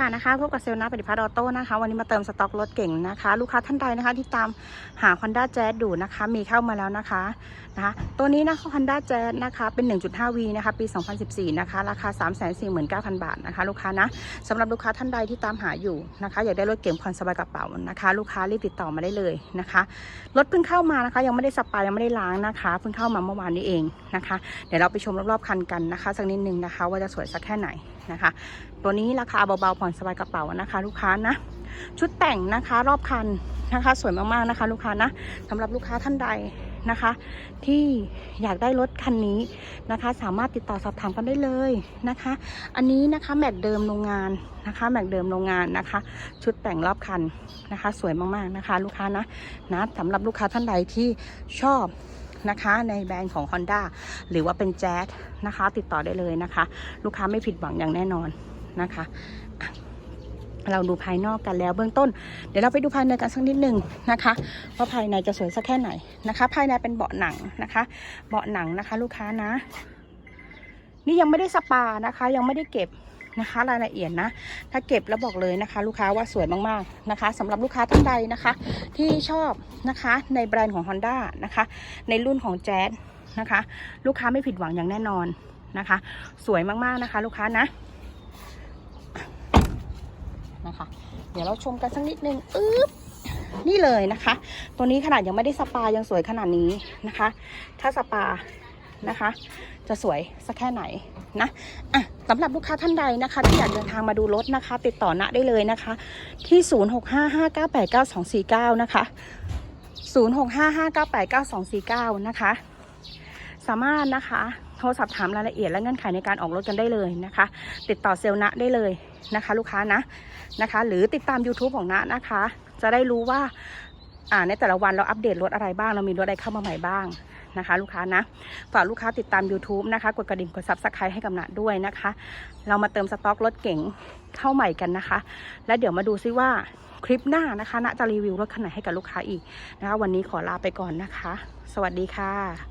ค่ะนะคะพบกับเซลล์นาปฏิพัฒน์ออโต้นะคะ วันนี้มาเติมสต็อกรถเก่งนะคะ ลูกค้าท่านใดนะคะที่ตามหา Honda Jazz อยู่นะคะ มีเข้ามาแล้วนะคะนะคะตัวนี้นะคะ Honda Jazz นะคะเป็น 1.5V นะคะปี 2014 นะคะ ราคา 349,000 บาทนะคะ ลูกค้านะสำหรับลูกค้าท่านใดที่ตามหาอยู่นะคะ อยากได้รถเก่งผ่อนสบายกระเป๋านะคะ ลูกค้ารีบติดต่อมาได้เลยนะคะรถเพิ่งเข้ามานะคะ ยังไม่ได้สปายังไม่ได้ล้างนะคะเพิ่งเข้ามาเมื่อวานนี้เองนะคะ เดี๋ยวเราไปชมรอบๆคันกันนะคะสักนิดนึงนะคะ ว่าจะสวยสักแค่ไหนนะคะ ตัวนี้ราคาเบาๆผ่อนสบายกระเป๋านะคะ ลูกค้านะ ชุดแต่งนะคะรอบคันนะคะ สวยมากๆนะคะ ลูกค้านะสำหรับลูกค้าท่านใดนะคะ ที่อยากได้รถคันนี้นะคะ สามารถติดต่อสอบถามกันได้เลยนะคะ อันนี้นะคะแม็กเดิมโรงงานนะคะ แม็กเดิมโรงงานนะคะ ชุดแต่งรอบคันนะคะ สวยมากๆนะคะ ลูกค้านะนะสำหรับลูกค้าท่านใดที่ชอบนะคะในแบรนด์ของ Honda หรือว่าเป็นแจ๊สนะคะ ติดต่อได้เลยนะคะ ลูกค้าไม่ผิดหวังอย่างแน่นอน นะคะเราดูภายนอกกันแล้วเบื้องต้น เดี๋ยวเราไปดูภายในกันสักนิดหนึ่งนะคะว่าภายในจะสวยสักแค่ไหนนะคะ ภายในเป็นเบาะหนังนะคะ เบาะหนังนะคะ ลูกค้านะ นี่ยังไม่ได้สปานะคะ ยังไม่ได้เก็บนะคะ รายละเอียดนะ ถ้าเก็บแล้วบอกเลยนะคะ ลูกค้าว่าสวยมากๆนะคะสำหรับลูกค้าท่านใดนะคะ ที่ชอบนะคะในแบรนด์ของ Honda นะคะ ในรุ่นของแจ๊สนะคะ ลูกค้าไม่ผิดหวังอย่างแน่นอนนะคะ สวยมากๆนะคะ ลูกค้านะ นะคะ เดี๋ยวเราชมกันสักนิดนึงอึ๊บนี่เลยนะคะ ตัวนี้ขนาดยังไม่ได้สปายังสวยขนาดนี้นะคะ ถ้าสปานะคะ จะสวยสักแค่ไหนนะอะสำหรับลูกค้าท่านใดนะคะ ที่อยากเดินทางมาดูรถนะคะ ติดต่อณได้เลยนะคะ ที่ 0655989249 นะคะ 0655989249 นะคะ สามารถนะคะ โทรสอบถามรายละเอียดและเงื่อนไขในการออกรถกันได้เลยนะคะ ติดต่อเซลล์ณได้เลยนะคะ ลูกค้านะนะคะ หรือติดตาม YouTube ของณนะคะ จะได้รู้ว่าอ่าในแต่ละวันเราอัปเดตรถอะไรบ้าง เรามีรถอะไรเข้ามาใหม่บ้างนะคะ ลูกค้านะฝากลูกค้าติดตาม YouTube นะคะ กดกระดิ่งกดซับสไครต์ให้กับณด้วยนะคะ เรามาเติมสต็อกรถเก๋งเข้าใหม่กันนะคะ และเดี๋ยวมาดูซิว่าคลิปหน้านะคะณจะรีวิวรถคันไหนให้กับลูกค้าอีกนะคะ วันนี้ขอลาไปก่อนนะคะ สวัสดีค่ะ